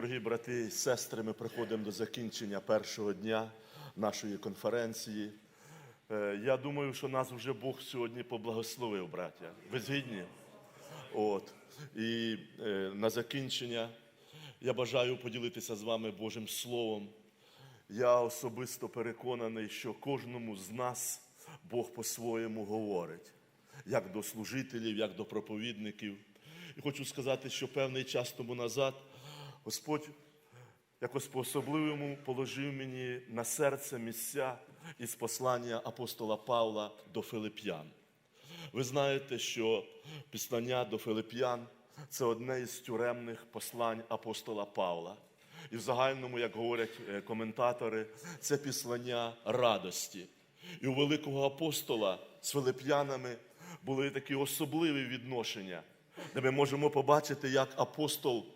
Дорогі брати і сестри, ми приходимо до закінчення першого дня нашої конференції. Е, Я думаю, що нас вже Бог сьогодні поблагословив, браття. Ви згідні? От. І е, на закінчення я бажаю поділитися з вами Божим Словом. Я особисто переконаний, що кожному з нас Бог по-своєму говорить, як до служителів, як до проповідників. І хочу сказати, що певний час тому назад Господь якось по-особливому положив мені на серце місця із послання апостола Павла до Филип'ян. Ви знаєте, що післання до Филип'ян це одне із тюремних послань апостола Павла. І в загальному, як говорять е, коментатори, це післання радості. І у великого апостола з филип'янами були такі особливі відношення, де ми можемо побачити, як апостол,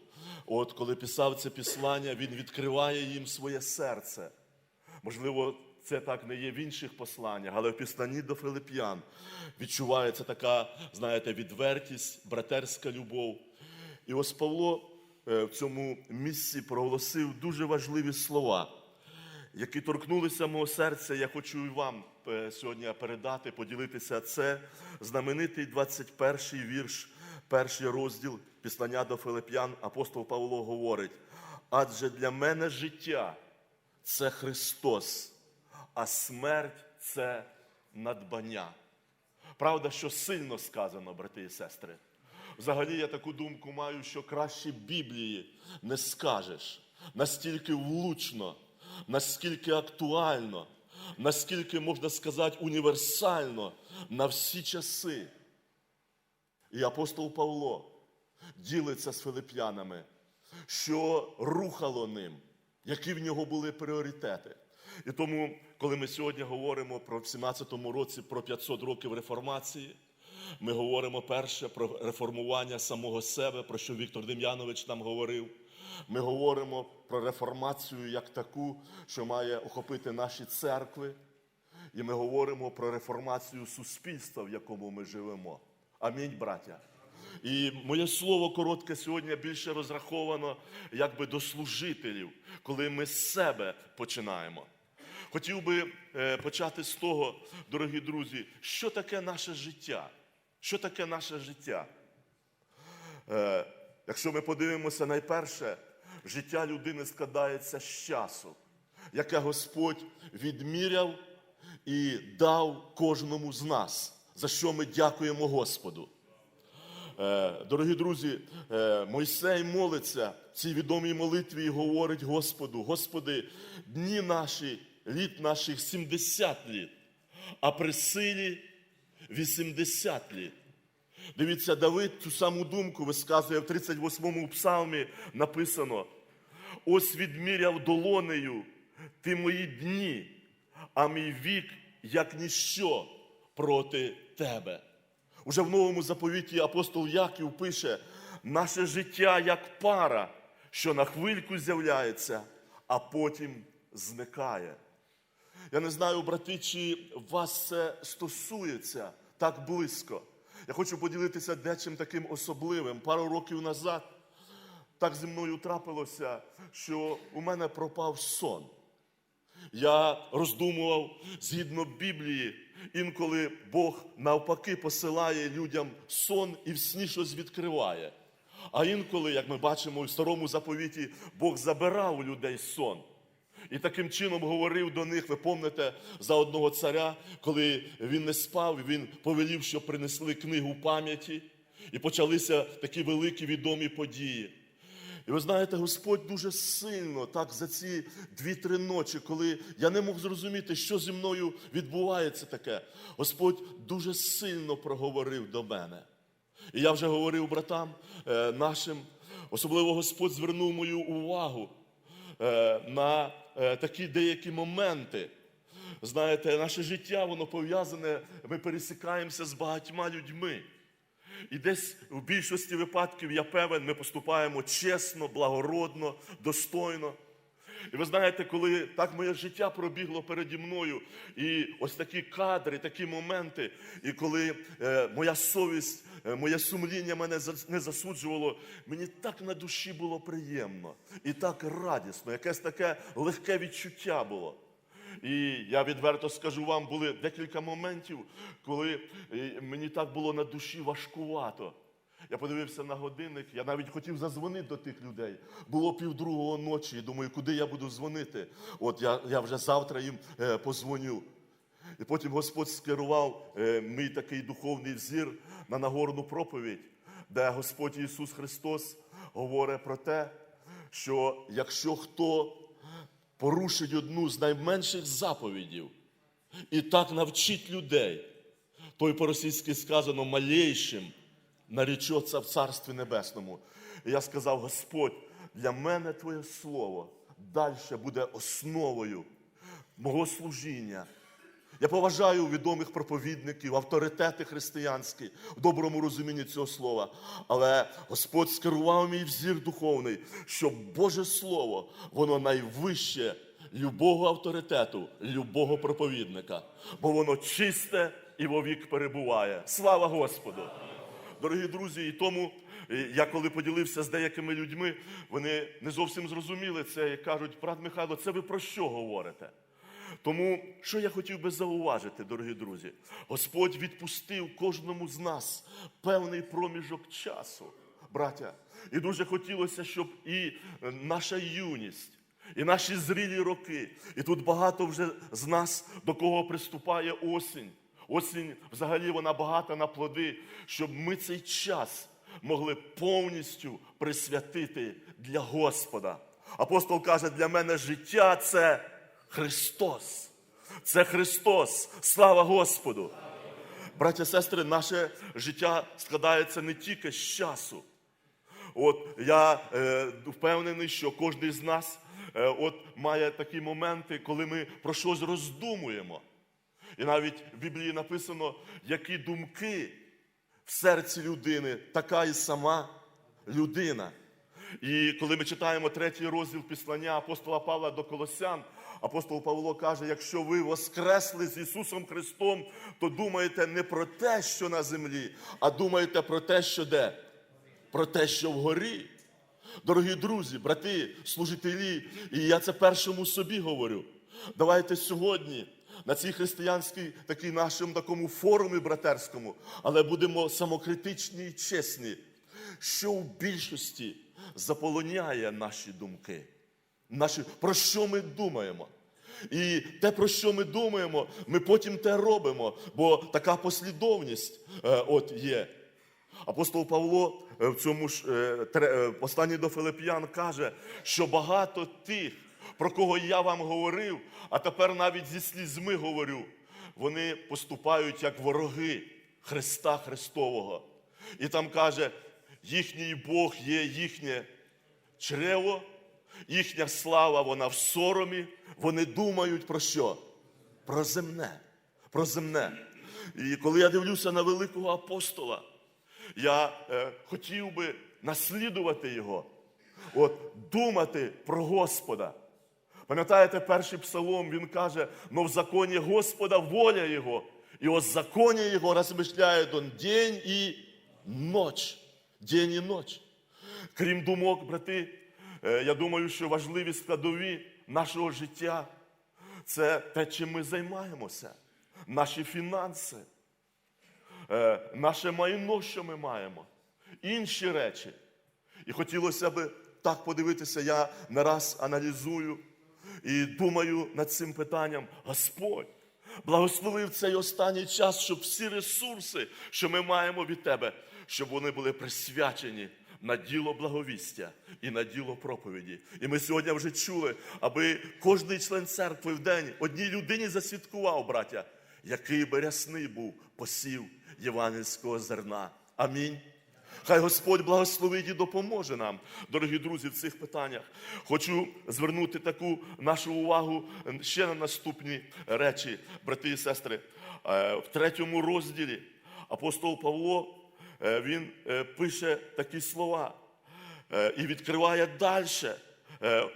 от коли писав це післання, він відкриває їм своє серце. Можливо, це так не є в інших посланнях, але в післанні до Филип'ян відчувається така, знаєте, відвертість, братерська любов. І ось Павло е, в цьому місці проголосив дуже важливі слова, які торкнулися мого серця. Я хочу і вам е, сьогодні передати, поділитися. Це знаменитий 21-й вірш, перший розділ післання до Филип'ян. Апостол Павло говорить: адже для мене життя це Христос, а смерть це надбання. Правда, що сильно сказано, брати і сестри. Взагалі, я таку думку маю, що краще Біблії не скажеш настільки влучно, наскільки актуально, наскільки можна сказати універсально на всі часи. І апостол Павло ділиться з филип'янами, що рухало ним, які в нього були пріоритети. І тому, коли ми сьогодні говоримо про в 17-му році про 500 років реформації, ми говоримо перше про реформування самого себе, про що Віктор Дем'янович нам говорив. Ми говоримо про реформацію як таку, що має охопити наші церкви. І ми говоримо про реформацію суспільства, в якому ми живемо. Амінь, браття. І моє слово коротке сьогодні більше розраховано якби до служителів, коли ми з себе починаємо. Хотів би е, почати з того, дорогі друзі, що таке наше життя? Що таке наше життя? Е, якщо ми подивимося найперше, життя людини складається з часу, яке Господь відміряв і дав кожному з нас, за що ми дякуємо Господу. Е, Дорогі друзі, е, Мойсей молиться в цій відомій молитві і говорить Господу: Господи, дні наші, літ наших 70 літ, а при силі 80 літ. Дивіться, Давид цю саму думку висказує в 38-му псалмі написано: ось відміряв долонею ти мої дні, а мій вік як ніщо проти тебе. Уже в новому заповіті апостол Яків пише: наше життя як пара, що на хвильку з'являється, а потім зникає. Я не знаю, брати, чи вас це стосується так близько. Я хочу поділитися дечим таким особливим. Пару років назад так зі мною трапилося, що у мене пропав сон. Я роздумував згідно Біблії, інколи Бог навпаки посилає людям сон і в сні щось відкриває. А інколи, як ми бачимо у старому заповіті, Бог забирав у людей сон. І таким чином говорив до них, ви пам'ятаєте, за одного царя, коли він не спав, він повелів, щоб принесли книгу пам'яті, і почалися такі великі відомі події. І ви знаєте, Господь дуже сильно, так за ці дві-три ночі, коли я не мог зрозуміти, що зі мною відбувається таке, Господь дуже сильно проговорив до мене. І я вже говорив братам е, нашим, особливо Господь звернув мою увагу е, на е, такі деякі моменти. Знаєте, наше життя, воно пов'язане, ми пересікаємося з багатьма людьми. І десь в більшості випадків, я певен, ми поступаємо чесно, благородно, достойно. І ви знаєте, коли так моє життя пробігло переді мною, і ось такі кадри, такі моменти, і коли е, моя совість, е, моє сумління мене не засуджувало, мені так на душі було приємно і так радісно, якесь таке легке відчуття було. І я відверто скажу вам, були декілька моментів, коли е, мені так було на душі важкувато. Я подивився на годинник, я навіть хотів зазвонити до тих людей. Було півдругого ночі, і думаю, куди я буду дзвонити. От я, я вже завтра їм е, позвоню. І потім Господь скерував е, мій такий духовний взір на Нагорну проповідь, де Господь Ісус Христос говорить про те, що якщо хто порушить одну з найменших заповідів і так навчить людей, то й по-російськи сказано малейшим наречеться в Царстві Небесному. І я сказав: Господь, для мене Твоє Слово далі буде основою мого служіння. Я поважаю відомих проповідників, авторитети християнські в доброму розумінні цього слова. Але Господь скерував мій взір духовний, що Боже Слово, воно найвище любого авторитету, любого проповідника, бо воно чисте і вовік перебуває. Слава Господу! Дорогі друзі, і тому е, я коли поділився з деякими людьми, вони не зовсім зрозуміли це і кажуть, брат Михайло, це ви про що говорите? Тому, що я хотів би зауважити, дорогі друзі, Господь відпустив кожному з нас певний проміжок часу, браття. І дуже хотілося, щоб і наша юність, і наші зрілі роки, і тут багато вже з нас до кого приступає осінь. Осінь взагалі вона багата на плоди, щоб ми цей час могли повністю присвятити для Господа. Апостол каже, для мене життя це Христос. Це Христос. Слава Господу! Браття сестри, наше життя складається не тільки з часу. От я е, впевнений, що кожен з нас е, от, має такі моменти, коли ми про щось роздумуємо. І навіть в Біблії написано, які думки в серці людини, така і сама людина. І коли ми читаємо третій розділ післання апостола Павла до Колосян, апостол Павло каже: якщо ви воскресли з Ісусом Христом, то думаєте не про те, що на землі, а думаєте про те, що де? Про те, що вгорі. Дорогі друзі, брати, служителі, і я це першому собі говорю. Давайте сьогодні на цій християнській такій нашому такому форумі братерському, але будемо самокритичні і чесні, що в більшості заполоняє наші думки. Наші, про що ми думаємо? І те, про що ми думаємо, ми потім те робимо, бо така послідовність е, от є. Апостол Павло е, в цьому ж е, е, посланні до Филип'ян каже, що багато тих, про кого я вам говорив, а тепер навіть зі слізьми говорю, вони поступають як вороги Христа Христового. І там каже, їхній Бог є їхнє чрево, їхня слава, вона в соромі. Вони думають про що? Про земне. Про земне. І коли я дивлюся на великого апостола, я е, хотів би наслідувати його, от думати про Господа. Пам'ятаєте, перший псалом він каже: но в законі Господа воля Його, і о законі Його розмишляє он день і ніч. День і ніч. Крім думок, брати, я думаю, що важливі складові нашого життя це те, чим ми займаємося, наші фінанси, е, наше майно, що ми маємо, інші речі. І хотілося б так подивитися, я не раз аналізую і думаю над цим питанням. Господь благословив цей останній час, щоб всі ресурси, що ми маємо від Тебе, щоб вони були присвячені на діло благовістя і на діло проповіді. І ми сьогодні вже чули, аби кожний член церкви в день одній людині засвідкував, браття, який би рясний був посів євангельського зерна. Амінь. Хай Господь благословить і допоможе нам, дорогі друзі, в цих питаннях. Хочу звернути таку нашу увагу ще на наступні речі, брати і сестри. Е, В третьому розділі апостол Павло е, він е, пише такі слова і відкриває далі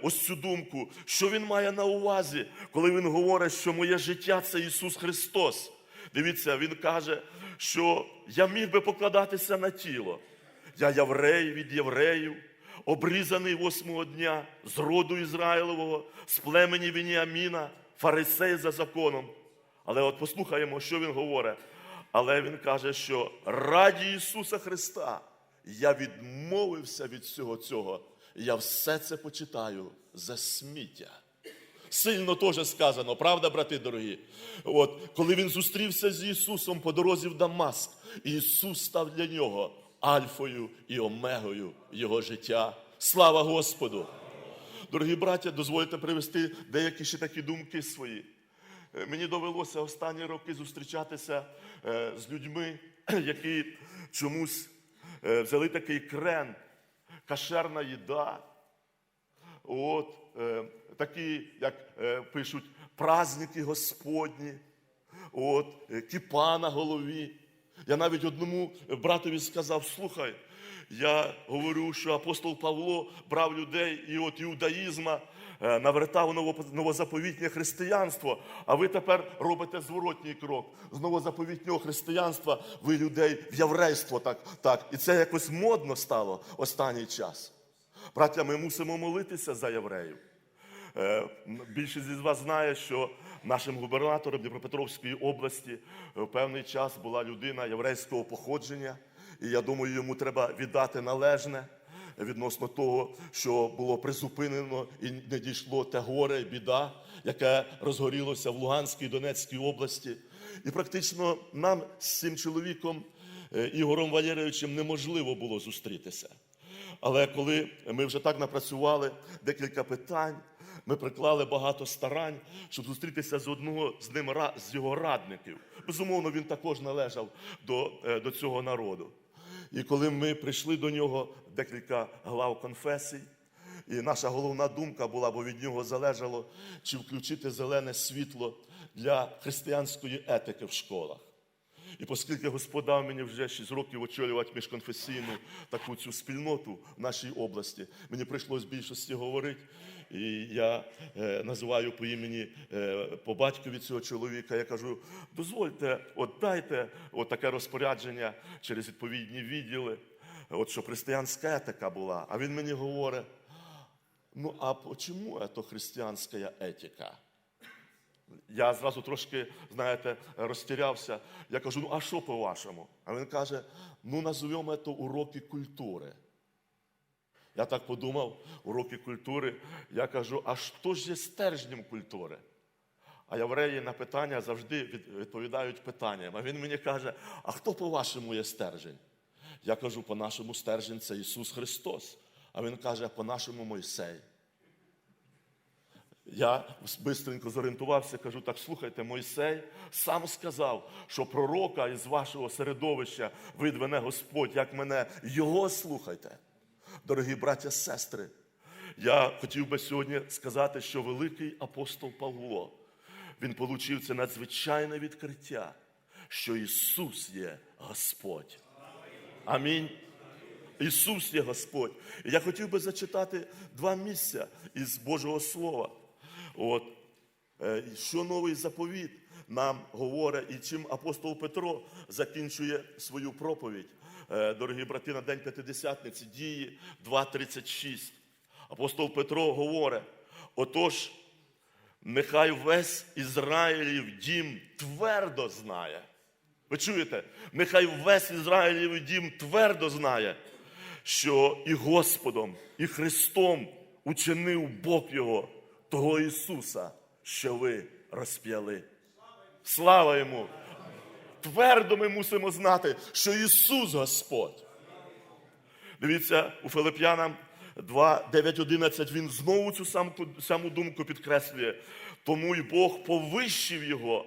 ось цю думку, що він має на увазі, коли він говорить, що моє життя це Ісус Христос. Дивіться, він каже, що я міг би покладатися на тіло. Я єврей від євреїв, обрізаний восьмого дня з роду Ізраїлового, з племені Веніаміна, фарисей за законом. Але от послухаємо, що він говорить. Але він каже, що раді Ісуса Христа я відмовився від всього цього. Я все це почитаю за сміття. Сильно теж сказано, правда, брати дорогі? От, коли він зустрівся з Ісусом по дорозі в Дамаск, Ісус став для нього альфою і омегою його життя. Слава Господу! Дорогі браття, дозвольте привести деякі ще такі думки свої. Е, Мені довелося останні роки зустрічатися е, з людьми, які чомусь е, взяли такий крен, кашерна їда. От, такі, як пишуть, праздники Господні, от, кіпа на голові. Я навіть одному братові сказав: слухай, я говорю, що апостол Павло брав людей і от іудаїзма е, навертав новозаповітнє християнство, а ви тепер робите зворотній крок. З новозаповітнього християнства ви людей в єврейство так, так. І це якось модно стало останній час. Браття, ми мусимо молитися за євреїв. Е, Більшість із вас знає, що нашим губернатором Дніпропетровської області е, в певний час була людина єврейського походження, і я думаю, йому треба віддати належне відносно того, що було призупинено і не дійшло те горе, біда, яке розгорілося в Луганській і Донецькій області. І практично нам з цим чоловіком е, Ігорем Валерійовичем неможливо було зустрітися. Але коли ми вже так напрацювали декілька питань, ми приклали багато старань, щоб зустрітися з одного з ним з його радників. Безумовно, він також належав до, е, до цього народу. І коли ми прийшли до нього декілька глав конфесій, і наша головна думка була, бо від нього залежало, чи включити зелене світло для християнської етики в школах. І оскільки Господь дав мені вже 6 років очолювати міжконфесійну таку цю спільноту в нашій області, мені прийшлось більшості говорити. І я е, називаю по імені е, по батькові цього чоловіка. Я кажу: дозвольте, от дайте от таке розпорядження через відповідні відділи, от щоб християнська етика була. А він мені говорить: ну а чому це християнська етика? Я зразу трошки, знаєте, розтірявся. Я кажу, ну а що по-вашому? А він каже: ну назовемо це уроки культури. Я так подумав, уроки культури. Я кажу, а що ж є стержнем культури? А євреї на питання завжди відповідають питанням. А він мені каже: а хто по-вашому є стержень? Я кажу, по-нашому стержень це Ісус Христос. А він каже, по-нашому Мойсей. Я швидко зорієнтувався, кажу, так слухайте, Мойсей сам сказав, що пророка із вашого середовища видвене Господь, як мене, його слухайте. Дорогі браття, сестри, я хотів би сьогодні сказати, що великий апостол Павло, він отримав це надзвичайне відкриття, що Ісус є Господь. Амінь. Ісус є Господь. Я хотів би зачитати два місця із Божого Слова. От, е, що новий заповіт нам говорить, і чим апостол Петро закінчує свою проповідь. Е, Дорогі брати, на День П'ятидесятниці дії 2.36. Апостол Петро говорить: отож, нехай весь Ізраїлів дім твердо знає. Ви чуєте? Нехай весь Ізраїлів дім твердо знає, що і Господом, і Христом учинив Бог Його, того Ісуса, що ви розп'яли. Слава йому! Твердо ми мусимо знати, що Ісус Господь. Дивіться, у Филип'янам 2, 9, 11 він знову цю саму, саму думку підкреслює. Тому й Бог повищив його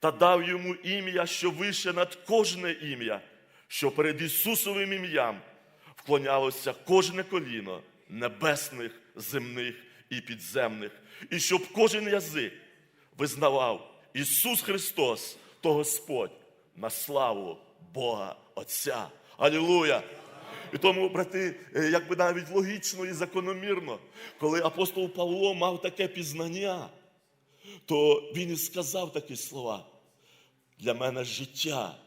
та дав йому ім'я, що вище над кожне ім'я, що перед Ісусовим ім'ям вклонялося кожне коліно небесних, земних і підземних, і щоб кожен язик визнавав Ісус Христос, то Господь на славу Бога Отця. Алілуя! І тому, брати, е, якби навіть логічно і закономірно, коли апостол Павло мав таке пізнання, то він і сказав такі слова. Для мене життя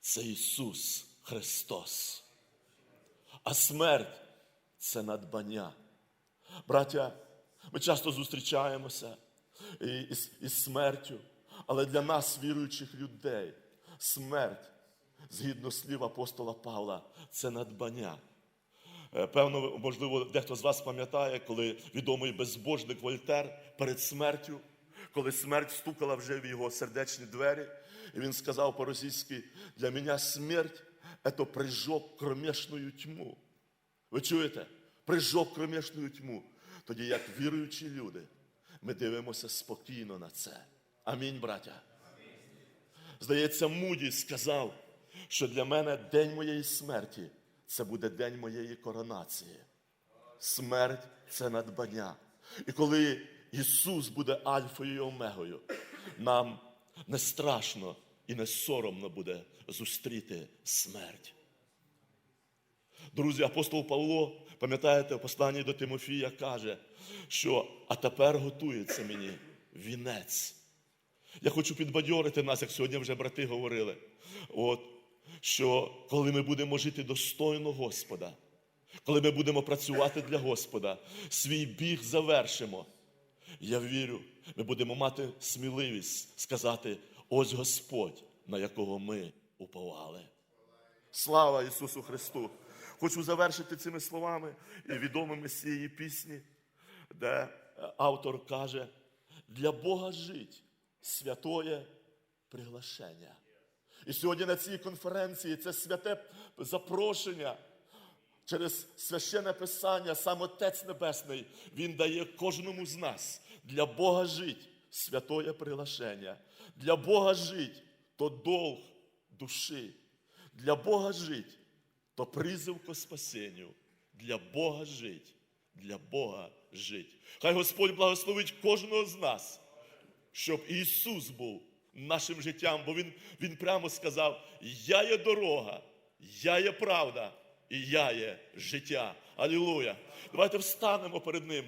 це Ісус Христос, а смерть це надбання. Браття, ми часто зустрічаємося із, із смертю, але для нас, віруючих людей, смерть, згідно слів апостола Павла, це надбання. Е, Певно, можливо, дехто з вас пам'ятає, коли відомий безбожник Вольтер перед смертю, коли смерть стукала вже в його сердечні двері, і він сказав по-російськи: для мене смерть це прижок кромешную тьму. Ви чуєте? Прижок кромешную тьму. Тоді, як віруючі люди, ми дивимося спокійно на це. Амінь, браття. Здається, Муді сказав, що для мене день моєї смерті це буде день моєї коронації. Смерть це надбання. І коли Ісус буде Альфою і Омегою, нам не страшно і не соромно буде зустріти смерть. Друзі, апостол Павло, пам'ятаєте, в посланні до Тимофія каже, що а тепер готується мені вінець. Я хочу підбадьорити нас, як сьогодні вже брати говорили. От, що коли ми будемо жити достойно Господа, коли ми будемо працювати для Господа, свій біг завершимо. Я вірю, ми будемо мати сміливість сказати: ось Господь, на якого ми уповали. Слава Ісусу Христу! Хочу завершити цими словами і відомими з цієї пісні, де автор каже: для Бога жить святоє приглашення. І сьогодні на цій конференції це святе запрошення через священне писання, сам Отець Небесний, Він дає кожному з нас для Бога жить святоє приглашення. Для Бога жить то долг душі. Для Бога жить то призив ко спасенню. Для Бога жить, для Бога жить. Хай Господь благословить кожного з нас, щоб Ісус був нашим життям, бо Він, він прямо сказав: Я є дорога, я є правда і я є життя. Алілуя. Давайте встанемо перед Ним